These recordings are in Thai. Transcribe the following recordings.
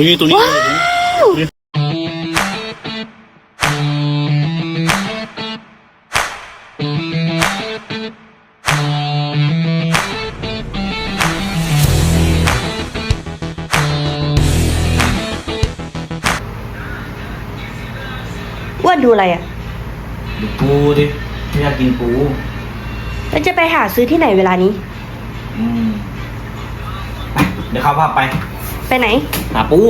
ตัวนี้ตัวนี้อ้วนดูอะไรอะดูปูดิไม่อยากกินปูแล้วจะไปหาซื้อที่ไหนเวลานี้ อืมไปเดี๋ยวเขาพาไป ไปไหน หาปู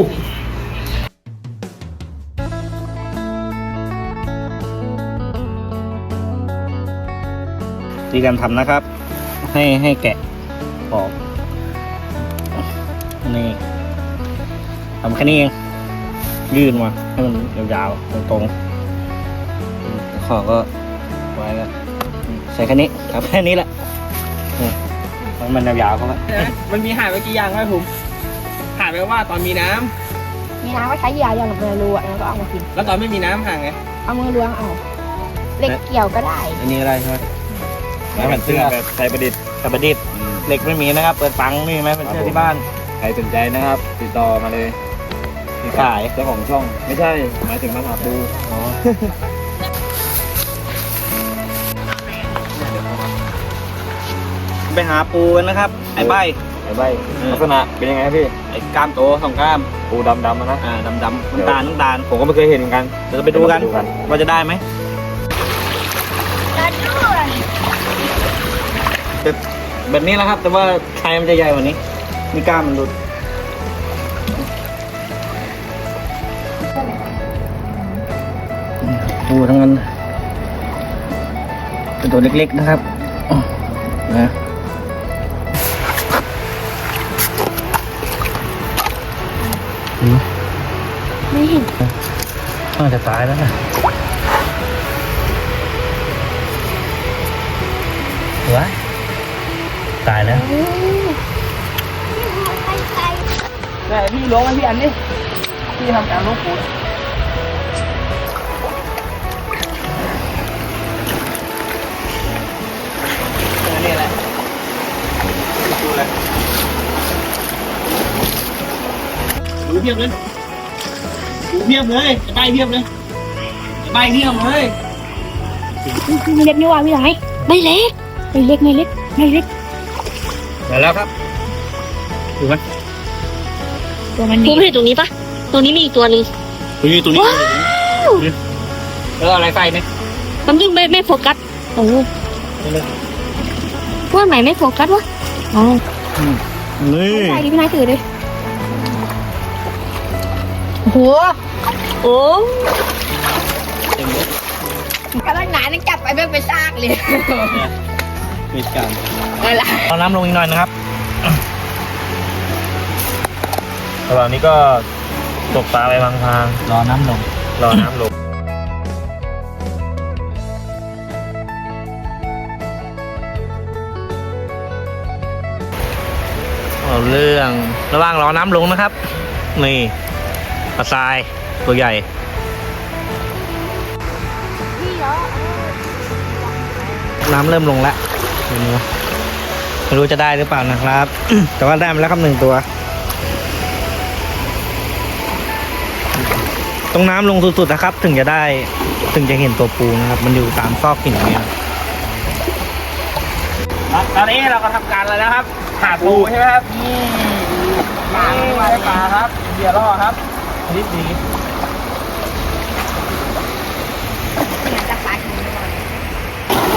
ที่การทำนะครับ ให้ให้แกะออกนี่ทำแค่นี้เองยื่นมาให้มันยาวๆตรงๆข้อก็ไว้แล้วใส่แค่นี้ครับแค่นี้แหละนี่ให้มันยาวๆเข้าไปมันมีหายไปกี่อย่างครับผม หายไปว่าตอนมีน้ำมีน้ำก็ใช้เหยื่ออย่างแบบเรารู้อะแล้วก็เอามากิน แล้วตอนไม่มีน้ำห่างไง เอามือล้วงเอาเหล็กเกี่ยวก็ได้ อันนี้อะไรใช่ไหมไม้แผ่นเสื้อแบบไทยประดิษฐ์ไทยประดิษฐ์เหล็กไม่มีนะครับ เปิดฟังนี่ไหมเป็นเสื้อที่บ้าน ใครสนใจนะครับ ติดต่อมาเลยมีขายเจ้าของช่อง ไม่ใช่ หมายถึงมาหาดูอ๋อ ไปหาปูกันนะครับ ไอ้ใบ ไอ้ใบลักษณะเป็นยังไงครับพี่ไอ้กล้ามโตสองกล้ามปูดำดำๆอะนะอ่าดำดำน้ำตาลน้ำตาลผมก็ไม่เคยเห็นเหมือนกันเดี๋ยวเราไปดูกันเดี๋ยวเราไปดูกันว่าจะได้ไหมแต่แบบนี้แหละครับ แต่ว่าไข่มันจะใหญ่กว่านี้มีกล้ามมันหลุดปูทั้งนั้นเป็นตัวเล็กๆนะครับอ๋อนะ ไม่เห็นน่าจะตายแล้วนะว้ายตายแล้วแต่พี่ล้วงมันพี่อันนี้พี่ทำการล้วงปูนี่แหละดูเลยดูเพียบเลย พียบเลยจะใบเพียบเลยจะใบเพียบเลยไม่เล็กนี่ว่าพี่ไหนไม่เล็กไม่เล็กไม่เล็กไม่เล็กมาแล้วครับดูไหมตัวมันปูนี่ไม่เห็นตรงนี้ปะตรงนี้มีอีกตัวหนึ่งตัวนี้ตัวนี้แล้วอะไรใส่เนี่ยมันยังไม่ไม่โฟกัสโอ้โหพวกไหนไม่โฟกัสวะอ๋อนี่ใช่ดิพี่นายถือดิโอ้โห โอ้กำลังหนานั่งจับไปแม่งไปซากเลยมีการอะไรเอาน้ำลงอีกหน่อยนะครับระหว่างนี้ก็ตกปลาไปพังรอน้ำลงๆรอน้ำลงเอาเรื่องระหว่างรอน้ำลงนะครับ นี่ปลาทราย ตัวใหญ่น้ำเริ่มลงแล้วดูนะไม่รู้จะได้หรือเปล่านะครับ แต่ว่าได้มาแล้วครับหนึ่งตัว ตรงน้ำลงสุดๆนะครับ ถึงจะได้ถึงจะเห็นตัวปูนะครับ มันอยู่ตามซอกหินอย่างเงี้ยตอนนี้เราก็ทำการแล้วนะครับ หาปูใช่ไหมครับนี่ปลาปลาปลาครับเหยื่อล่อครับนิดดี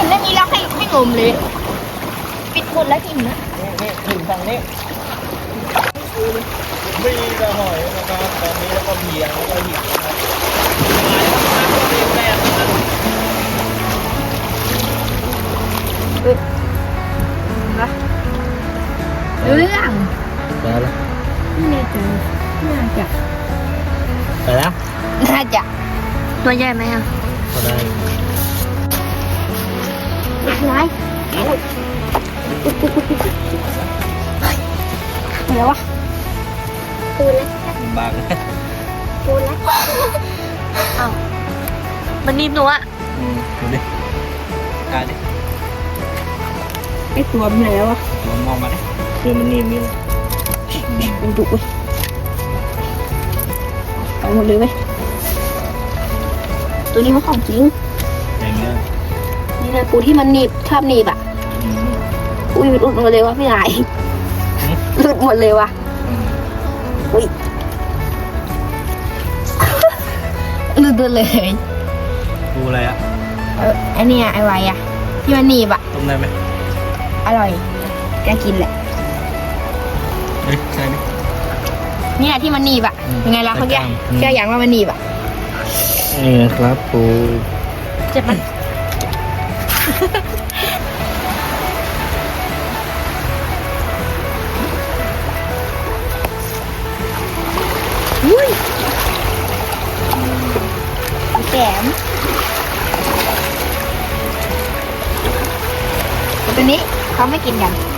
เห็นเรื่องนี้แล้วให้ให้งมเลย ปิดหมดแล้วกินนะนี่ถึงทางนี้มีแต่หอยนะครับ ตอนนี้แล้วก็เบียร์แล้วก็หินนะครับหลายคนมาก็เรียนแบบนะครับเรื่องไปแล้วนี่เนี่ยจะน่าจะไปแล้วน่าจะตัวใหญ่ไหมอะก็ได้ไรอะไรวะตัวเล็กบางตัวเล็กมันนิ่มหนูอะอืมดูดิได้ดิไอตัวมันแล้วอะลองมองมาดิคือมันนิ่มนี่มันดุเว้ยหมดเลยเว้ยตัวนี้มันของจริง นี่นะปูที่มันหนีบชอบหนีบอะอืมอุ้ยมันอุดหมดเลยวะพี่นายหลุดหมดเลยวะอืมอุ้ยหลุดหมดเลยดูอะไรอะเออไอเนี่ยไอไวอะที่มันหนีบอะต้มได้ไหมอร่อยน่ากินแหละเฮ้ยใช่ไหมนี่แหละที่มันหนีบอะอืมยังไงล่ะเมื่อกี้อืมเชื่ออย่างว่ามันหนีบอะนี่นะครับปูเจ็บไหม อุ้ยแกมตัวนี้เขาไม่กินกัน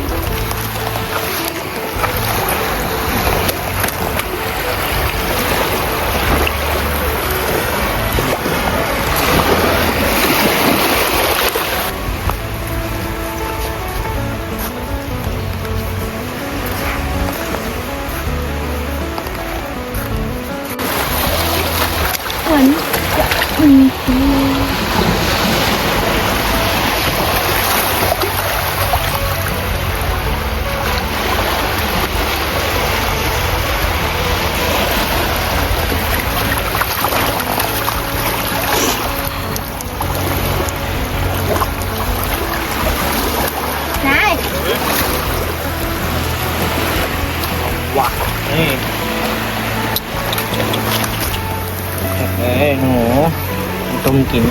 ต้มกิน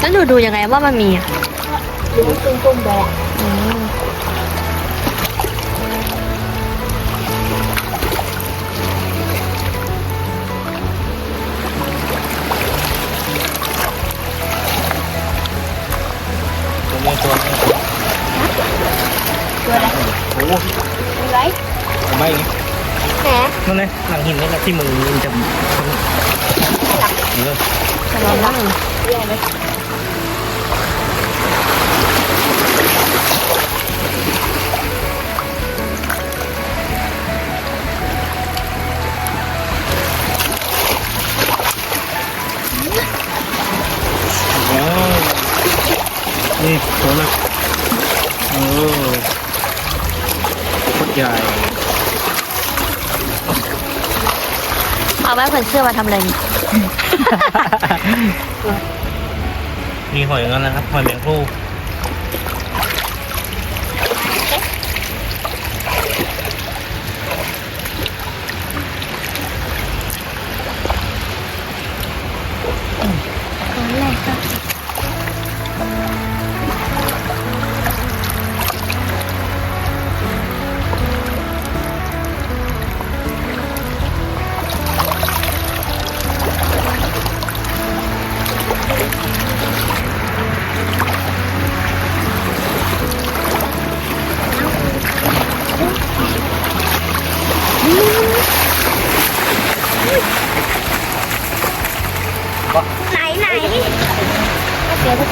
แล้วหนูดูยังไงว่ามันมีอะหรือมันตุ้มๆไปอะตัวนี้ตัวนี้ตัวอะไรโอ้โหตัวอะไรทำไมอย่างงี้แหมนั่นไงหลังหินนี่แหละที่มือมันจะนี่เลยจะลอ งบ้างเรียกไหม ว้าวนี่ตัวละโอ้โคตรใหญ่ เอาไว้เผื่อเสื้อมาทำอะไรนี่ มีหอยเงินนะครับหอยแมงภู่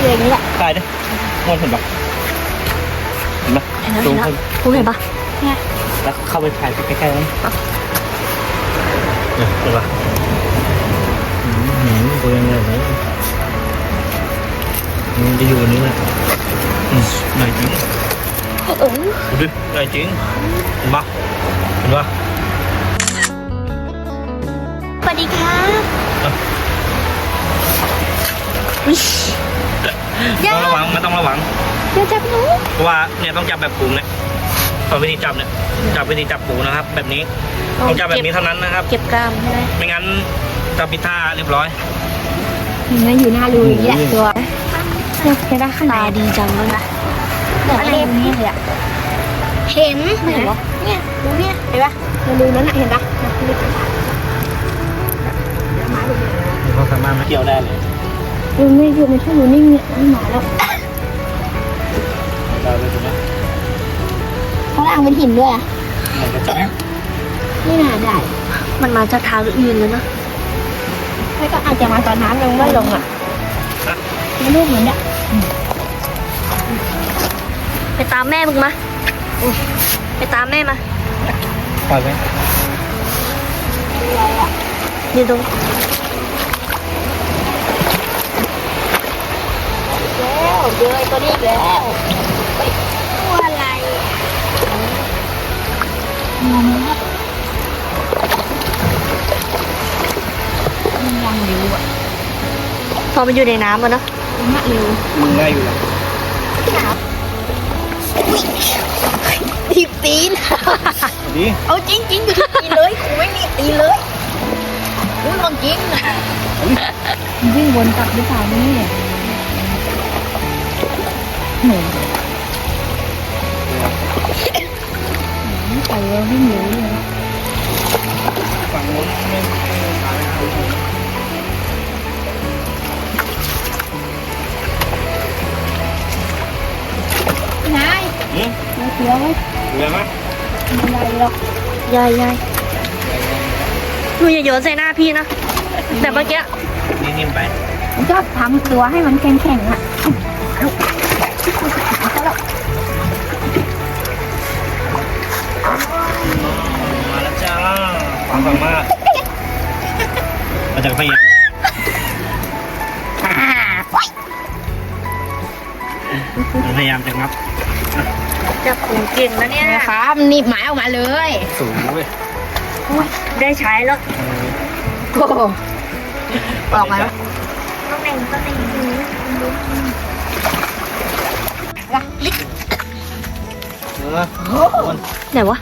อก็เจออย่างนี้แหละตายดิมองเห็นปะเห็นปะเห็นแล้วดูเห็นแล้วให้ผมเห็นปะแล้วเข้าไปถ่ายใกล้ๆนั้นเนี่ยเห็นปะอืมตัวยังไงนะมันจะอยู่อันนี้แหละอืมใหญ่จริงเออดูดิใหญ่จริงเห็นปะเห็นปะสวัสดีครับ ต้องระวังไม่ต้องระวังเดี๋ยวจับหนูเพราะว่าเนี่ยต้องจับแบบปูเนี่ยตอนวิธีจับเนี่ย จับวิธีจับปูนะครับ แบบนี้ ต้องจับแบบนี้เท่านั้นนะครับ เก็บกล้ามใช่ไหมไม่งั้นจะปิดท่าเรียบร้อยเห็นไหมอยู่หน้ารูอย่างนี้แหละตัวเนี่ยเห็นปะข้างในตาดีจังเลยนะเหมือนอะไรอย่างนี้เลยอะเห็นเห็นปะเนี่ยดูเนี่ยเห็นปะในรูนั้นอะเห็นปะนะลึกขนาดเขาสามารถมาเกี่ยวได้เลย ดูไม่ดูไม่ใช่รูนี่เนี่ยนี่หมาแล้วได้เลยตรงนี้เขาล่างเป็นหินด้วยอะไหนก็จับนี่น่าได้มันมาจากทางอื่นเลยนะไม่ก็อาจจะมาตอนน้ำลงไม่ลงอะไม่รู้เหมือนเนี่ยไปตามแม่มึงมาอุ๊ยไปตามแม่มาปล่อยไปอะไรอะอยู่ตรง แล้วเจอไอ้ตัวนี้อีกแล้วเฮ้ยตัวอะไรงงครับมันยังเร็วอะพอมันอยู่ในน้ำอะเนาะมันเร็วมึงได้อยู่แล้วทีบตีนดีเอาจริงจริงๆอยู่ที่ตีนเลยกูไม่มีตีนเลยกูลองจริงนะวิ่งวนกลับหรือเปล่านี่ หนูไปแล้ววิ่งเร็วเลยฝั่งนู้นไม่ไม่ขายนะครับนายหืมมาเสียวไว้เหลือไหมไม่หรอกยายยายหนูอย่าโยนใส่หน้าพี่นะ แต่เมื่อกี้นิ่มๆไปผมชอบทำตัวให้มันแข็งๆอะ ฟังฟังมากมาจากพยาพยายามจะงับจับปูเก่งนะเนี่ยนะครับหนีบหมายออกมาเลย สูงเว้ยได้ใช้แล้วโอ้โหออกมาแล้วต้องแบ่งต้องแบ่งเออไหนวะ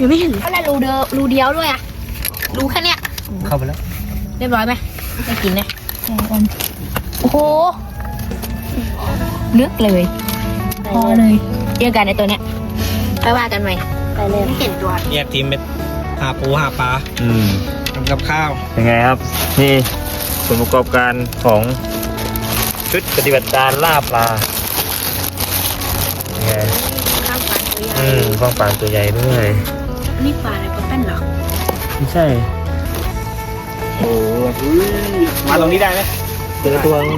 ยังไม่เห็นอะไรรูเดียวรูเดียวด้วยอะรูแค่เนี้ยเข้าไปแล้ว เรียบร้อยไหมไม่กินเนี่ยโอ้โหลึกเลยพอเลยเจอกันในตัวเนี้ยไปว่ากันใหม่ไปเลยไม่เห็นตัวแยกทีมเป็นหาปูหาปลาอืมทำกับข้าวยังไงครับ นี่ส่วนประกอบการของชุดปฏิบัติการล่าปลายังไงข้ามปลาตัวใหญ่อืมข้างปลาตัวใหญ่ด้วย นี่ปลาอะไรปลาแป้นเหรอไม่ใช่ โอ้โหมาตรงนี้ได้ไหมเจอตัวไง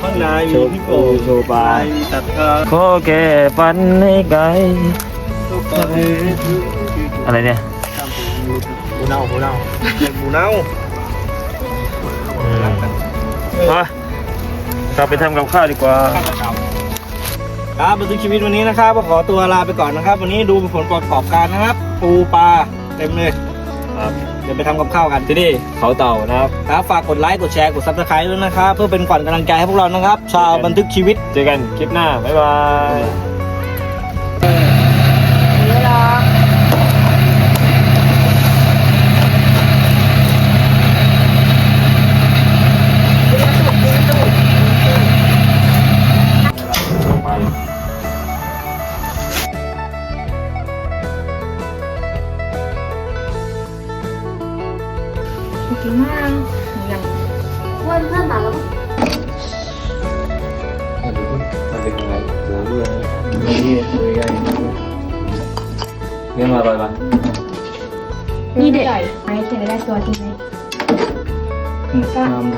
ข้างในโชมีว์พี่โอ้โก้โชว์ปลามีตัดเอ่อขอแก่ปันให้ไกลลูกปลาเอ้ยอะไรเนี่ยปูเน่าปูเน่าเป็นปูเน่าอืมไปกลับไปทำกับข้าวดีกว่า ครับบันทึกชีวิตวันนี้นะครับก็ขอตัวลาไปก่อนนะครับ วันนี้ดูผลประกอบการนะครับ ปูปลาเต็มเลยครับเดี๋ยวไปทำกับข้าวกันที่นี่เขาเต่านะครับครับฝากกดไลค์กดแชร์กดซับสไครต์ด้วยนะครับเพื่อเป็นขวัญกำลังใจให้พวกเรานะครับ ชาวบันทึกชีวิตเจอกันคลิปหน้าบ๊ายบาย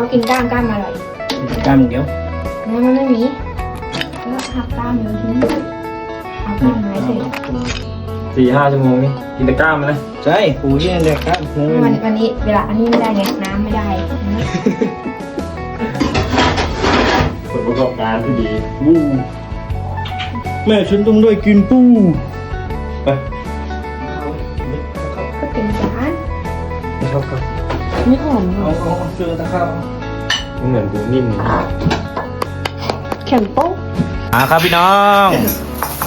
ก็เขากินก้ามก้ามมาเลยกล้ามเดียวเนื้อมันไม่มีก็หักก้ามอยู่ที่นี่เอากินไม้เฉยสี่ห้าชั่วโมงนี่กินแต่กล้ามมันนะใช่ปูที่นี่เลยครับเนื้อวันมันวันนี้เวลาอันนี้ไม่ได้ไงน้ำไม่ได้ผลประกอบการที่ดีปูแม่ฉันต้องได้กินปูไป ไม่หอมหรเอาอเอาเอาเจอตะครับไม่เหมือนปูนิ่มนี่เข็มโป๊ะอ่าครับพี่น้อง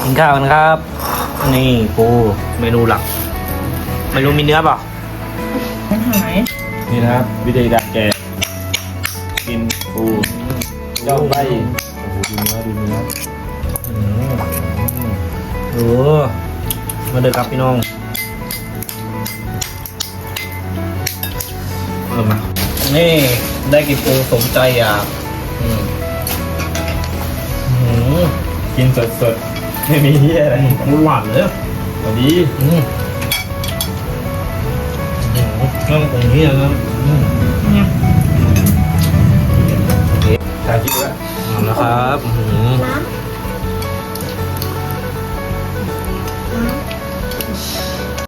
กินข้าวกันครับ นี่ปูเมนูหลักไม่รู้มีเนื้อเปล่ามันหายนี่นะครับ วิธีดักแกะกินปูเจ้าใบโอ้โหดูเนื้อดูเนื้ออืมโอ้มาเด้อครับพี่น้อง เริ่มมา นี่ได้กินปูสมใจอะอืมอืมกินสดๆ ไม่มีเหี้ยอะไรหวานเลยสวัสดีอืมอืมเครื่องตรงนี้นะครับอืมถ่ายคลิปไว้เอาละครับอื้อหือ น้ำ